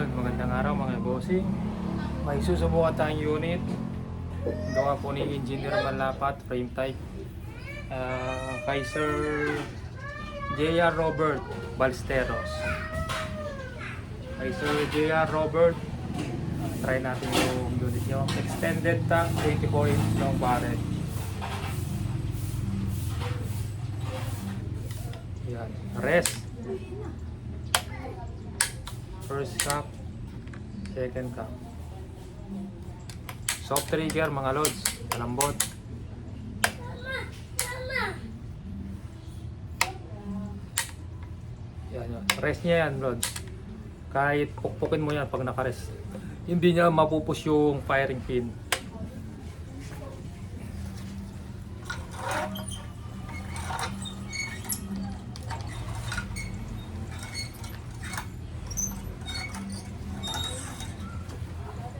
Yun, magandang araw mga bossing. May susubukan tayong unit. Gawa po ni Engineer Malapat, frame type. Ah, kay Sir J.R. Robert Balsteros. Kay Sir J.R. Robert, try natin yung unit nyo. Extended tank, 24 inch long barrel. Yan. Rest. First cup, second cup. Soft trigger mga lods, malambot. Yan yun. Rest niya yan lods. Kahit pukpukin mo yan pag nakarest. Hindi niya mapupus yung firing pin.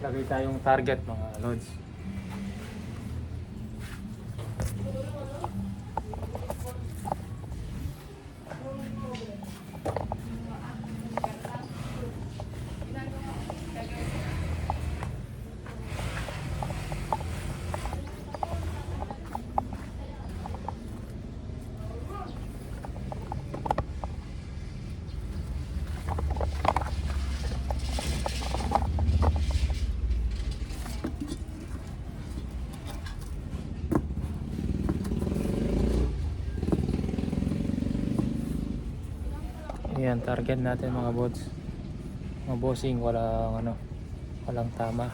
Lagay tayong target mga lods. Ayan, target natin mga bots. Mga bossing, walang ano, walang tama.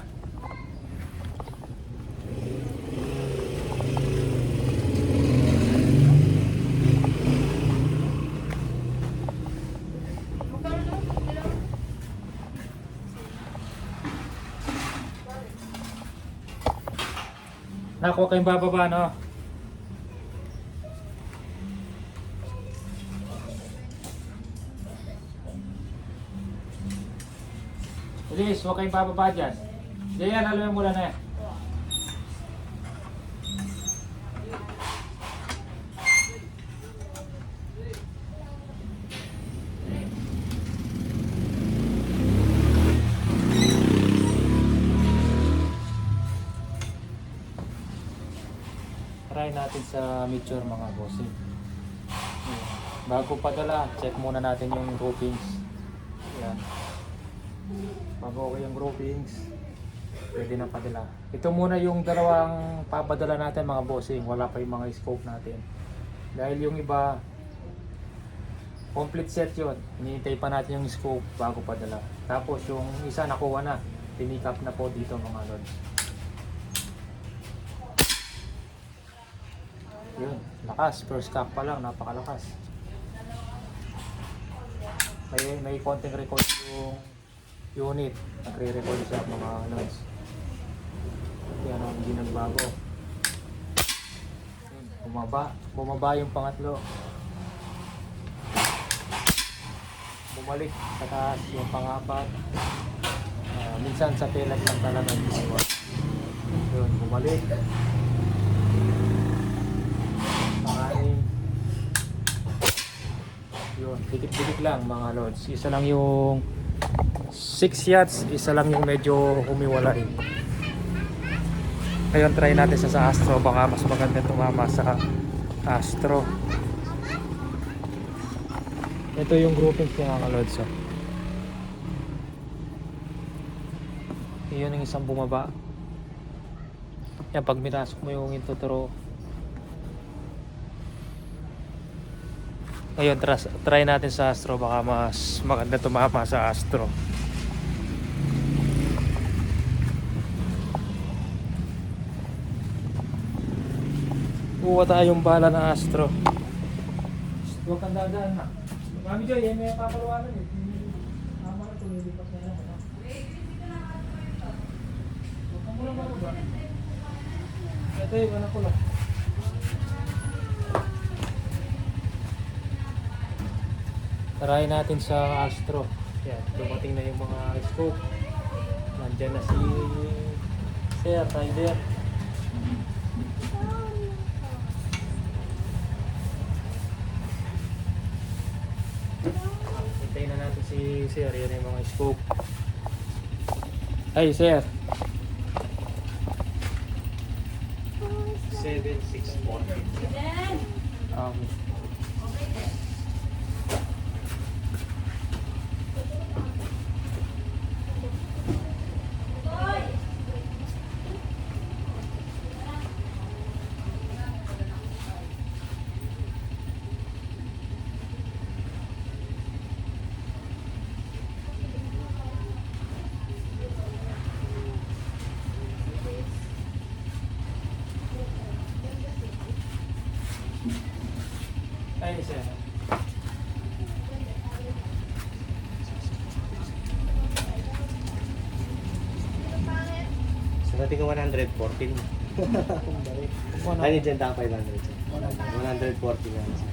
Nakuha kayong bababa, no? Please, huwag kayong bababa dyan. Diyan, alam mo na yan. Try natin sa mature mga. Ayan. Bago padala, check muna natin yung groupings. Pag okay yung groupings, pwede na padala. Ito muna yung dalawang papadala natin mga bossing. Wala pa yung mga scope natin. Dahil yung iba, complete set yun. Hinihintay pa natin yung scope bago padala. Tapos yung isa nakuha na. Pinick up na po dito mga lods. Yun, lakas. First cup pa lang, napakalakas. May, may konting record yung unit. Nagre-record siya mga lods. Yan ang hindi nagbago. Bumaba. Bumaba yung pangatlo. Bumalik sa taas yung pangapat. Ah, minsan sa pelat lang talaga ginagawa. Yun, bumalik. Panganin. Yun, dikit-dikit lang mga lods. Isa lang yung 6 yachts, isa lang yung medyo humiwalay. Ngayon try natin sa, sa Astro, baka mas maganda tumama sa Astro. Ito yung grouping niya mga lods. Oh. Iyon yung isang bumaba. Yan, pag minasok mo yung intuturo, Ngayon, try, try natin sa Astro. Baka mas maganda tumama sa Astro. Kuha tayong bala na Astro. Huwag kang dadaan na. Mami Joy, yan may papaluwanan eh. Tama na tumilipas na yan. ano? Huwag kang muna ba? Ito yung anak ko lang. Try natin sa Astro. Yan, dumating na yung mga scope. Nandyan na si Sir Tyler. Hintayin na natin si Sir. Yan yung mga scope. Ay, sir. 7640. Um, ay, sir. Sa natin ko 114. Ay, ni Jen 500. sir. 140 na. sir.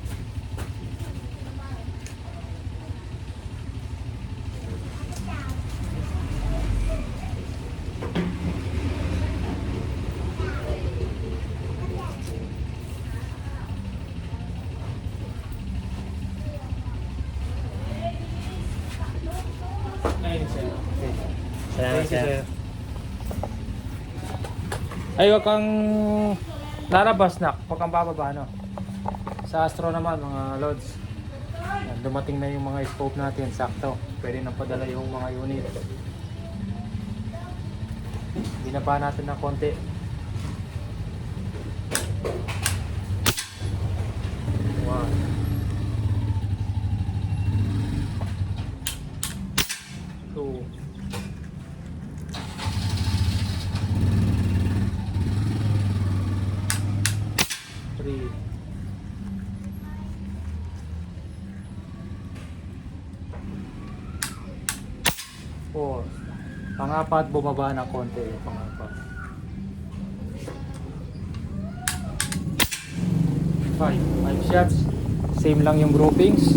Ay, sir. Salamat, Thank you, sir. sir. Ay, wag kang lalabas na. Huwag kang bababa, no? Sa Astro naman, mga lods. Yan, dumating na yung mga scope natin, sakto. Pwede nang padala yung mga unit. Binaba natin ng konti. One. Two. 4. Pangapat, bumaba ng konti yung pangapat. 5. 5 shots. Same lang yung groupings.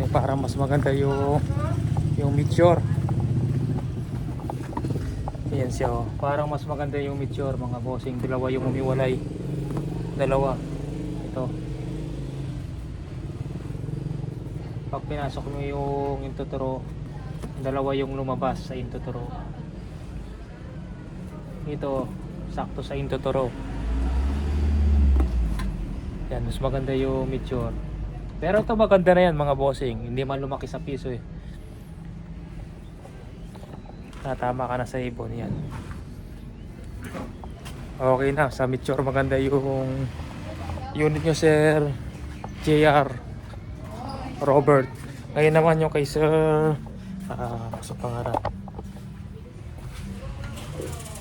Eh, para mas maganda yung yung mixture. Ayan siya oh. Parang mas maganda yung mixture mga bossing. Dalawa yung umiwalay. Dalawa. Ito. Pag pinasok mo yung intuturo, dalawa yung lumabas sa intuturo. Ito, sakto sa intuturo. Yan, mas maganda yung meteor. Pero ito maganda na yan mga bossing. Hindi man lumaki sa piso eh. Tatama ka na sa ibon yan. Okay na. Sa Meteor maganda yung unit nyo sir. JR. Robert. Ngayon naman yung kay sir. Ah, sa pangarap.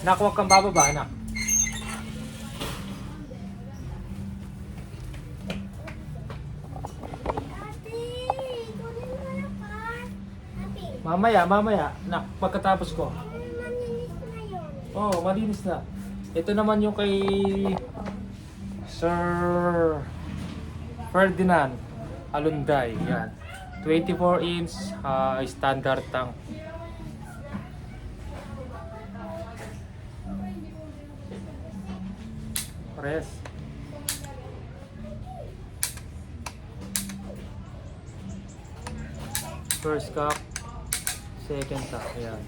Nak, huwag kang bababa, anak. Mamaya, mamaya. Nak, pagkatapos ko. Oo, oh, malinis na. Ito naman yung kay Sir Ferdinand Alunday. Yan. 24 inch ah, standard tank. Press. First cup, second cup. Yan.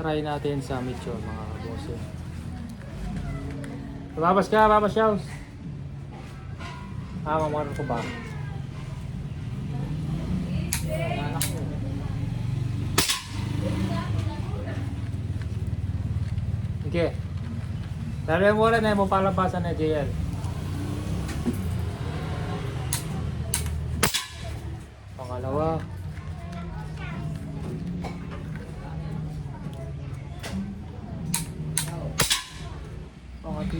Try natin sa Mitchell mga boss. Babas ka, babas Shaws. Ah, mamaro ko ba? Sige. Dali mo rin eh, mo palabasan na JL. Pangalawa.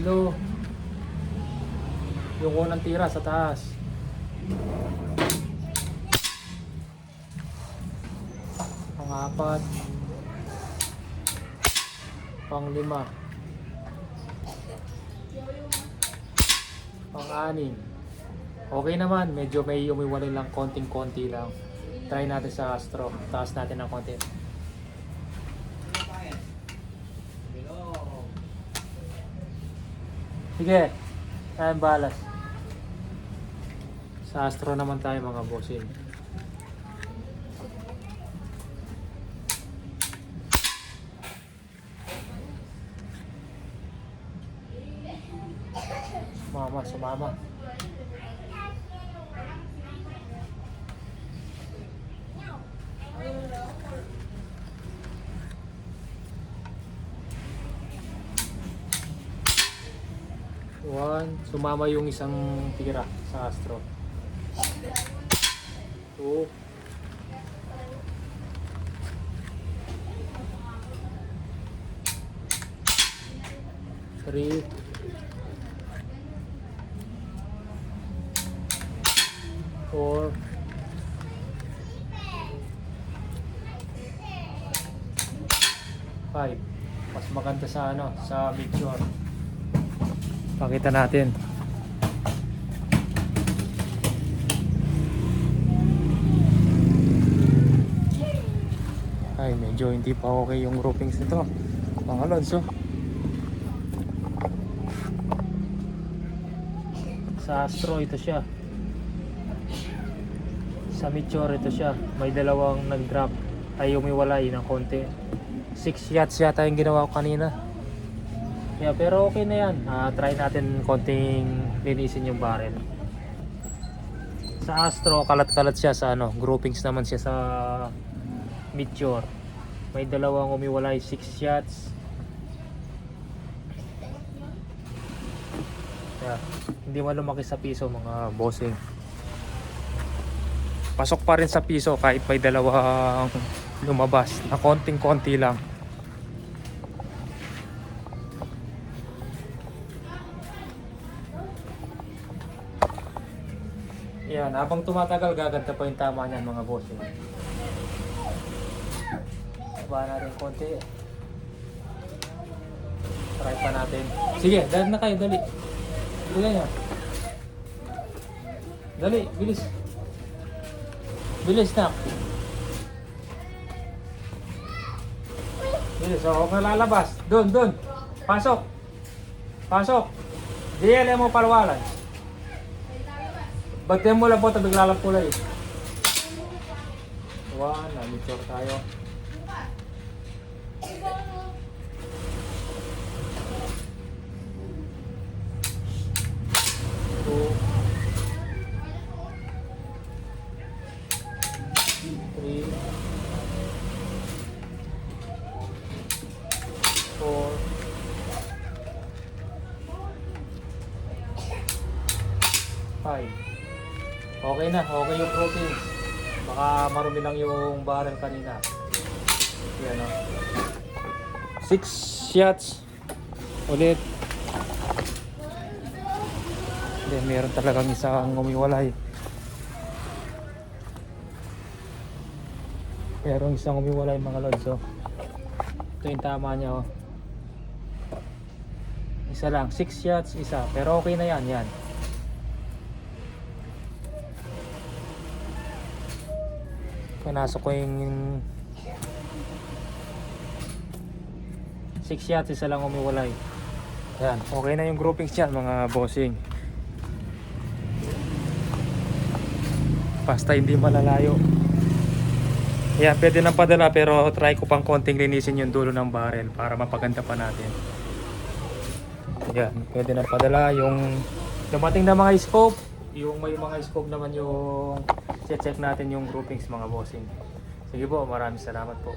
Pangatlo. Yung unang tira sa taas. Pang-apat. Pang-lima. Pang-anim. Okay naman, medyo may umiwalay lang konting-konti lang. Try natin sa Astro. Taas natin ng konti. Sige, tayong balas. Sa Astro naman tayo mga bossing. Sumama, sumama. One, sumama yung isang tira sa Astro. Two. Three. Four. Five. Mas maganda sa ano, sa picture. Pakita natin. Ay, medyo hindi pa okay yung groupings nito. Mga Alonso. Sa Astro, ito siya. Sa Meteor, ito siya. May dalawang nag-drop. Ay, umiwalay ng konti. 6 yachts yata yung ginawa ko kanina. Yeah, pero okay na yan. Ah, try natin konting linisin yung barrel. Sa Astro, kalat-kalat siya sa ano, groupings naman siya sa Meteor. May dalawang umiwalay, 6 shots. Yeah, hindi man lumaki sa piso mga bossing. Pasok pa rin sa piso kahit may dalawang lumabas na konting-konti lang. Yan, habang tumatagal, gaganda pa yung tama niyan mga boss. eh. Baba natin konti. Try pa natin. Sige, dali na kayo, dali. Dali niya. Dali, bilis. Bilis na. Bilis, oh, huwag lalabas. Doon, doon. Pasok. Pasok. DL mo palwalan. Bagyan mo lang po ito biglalang kulay. One, amateur tayo. Two. Three. Four. Five. Okay na, okay yung proteins. Baka marumi lang yung barrel kanina. Yan o. Six shots. Ulit. Then meron talagang isang umiwalay. Merong isang umiwalay mga lods. Oh. Ito yung tama niya. Oh. Isa lang. Six shots, isa. Pero okay na yan. Yan. Pinasok ko yung 6 shots, isa lang umiwalay. Yan, okay na yung groupings dyan mga bossing. Basta hindi malalayo. Yan, pwede nang padala pero try ko pang konting linisin yung dulo ng barrel para mapaganda pa natin. Yan, pwede nang padala yung dumating na mga scope. Yung may mga scope naman yung check natin yung groupings mga bossing. Sige po, maraming salamat po.